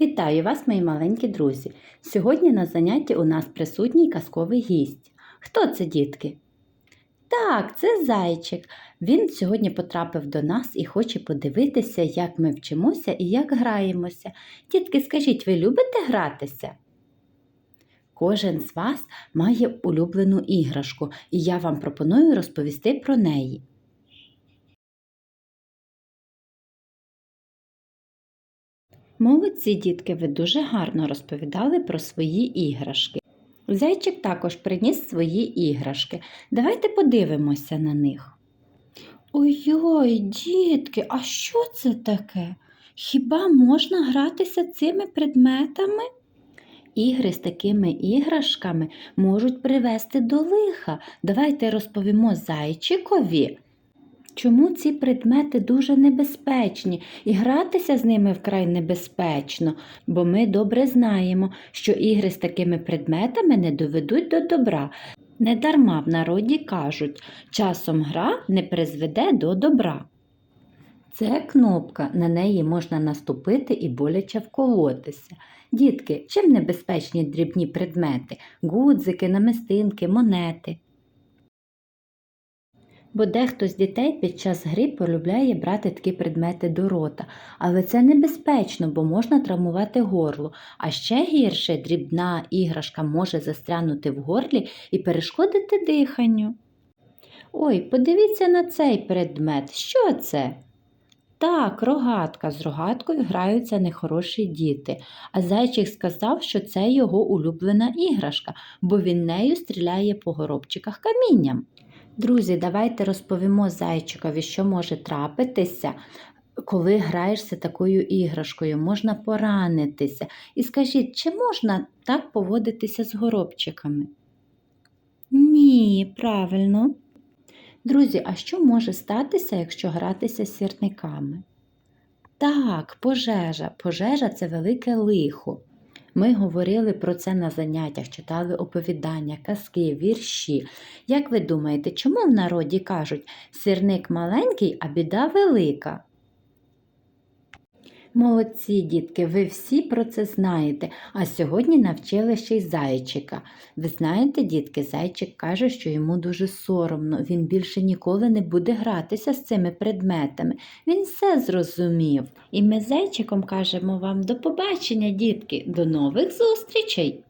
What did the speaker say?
Вітаю вас, мої маленькі друзі! Сьогодні на занятті у нас присутній казковий гість. Хто це, дітки? Так, це зайчик. Він сьогодні потрапив до нас і хоче подивитися, як ми вчимося і як граємося. Дітки, скажіть, ви любите гратися? Кожен з вас має улюблену іграшку, і я вам пропоную розповісти про неї. Молодці, дітки, ви дуже гарно розповідали про свої іграшки. Зайчик також приніс свої іграшки. Давайте подивимося на них. Ой-ой, дітки, а що це таке? Хіба можна гратися цими предметами? Ігри з такими іграшками можуть привести до лиха. Давайте розповімо зайчикові, чому ці предмети дуже небезпечні і гратися з ними вкрай небезпечно, бо ми добре знаємо, що ігри з такими предметами не доведуть до добра. Недарма в народі кажуть, часом гра не призведе до добра. Це кнопка, на неї можна наступити і боляче вколотися. Дітки, чим небезпечні дрібні предмети? Гудзики, намистинки, монети. Бо дехто з дітей під час гри полюбляє брати такі предмети до рота, але це небезпечно, бо можна травмувати горло, а ще гірше дрібна іграшка може застрянути в горлі і перешкодити диханню. Ой, подивіться на цей предмет. Що це? Так, рогатка. З рогаткою граються нехороші діти, а зайчик сказав, що це його улюблена іграшка, бо він нею стріляє по горобчиках камінням. Друзі, давайте розповімо зайчикові, що може трапитися, коли граєшся такою іграшкою, можна поранитися. І скажіть, чи можна так поводитися з горобчиками? Ні, правильно. Друзі, а що може статися, якщо гратися з сірниками? Так, пожежа. Пожежа це велике лихо. Ми говорили про це на заняттях, читали оповідання, казки, вірші. Як ви думаєте, чому в народі кажуть сірник маленький, а біда велика? Молодці, дітки, ви всі про це знаєте, а сьогодні навчили ще й зайчика. Ви знаєте, дітки, зайчик каже, що йому дуже соромно, він більше ніколи не буде гратися з цими предметами. Він все зрозумів. І ми зайчиком кажемо вам до побачення, дітки, до нових зустрічей!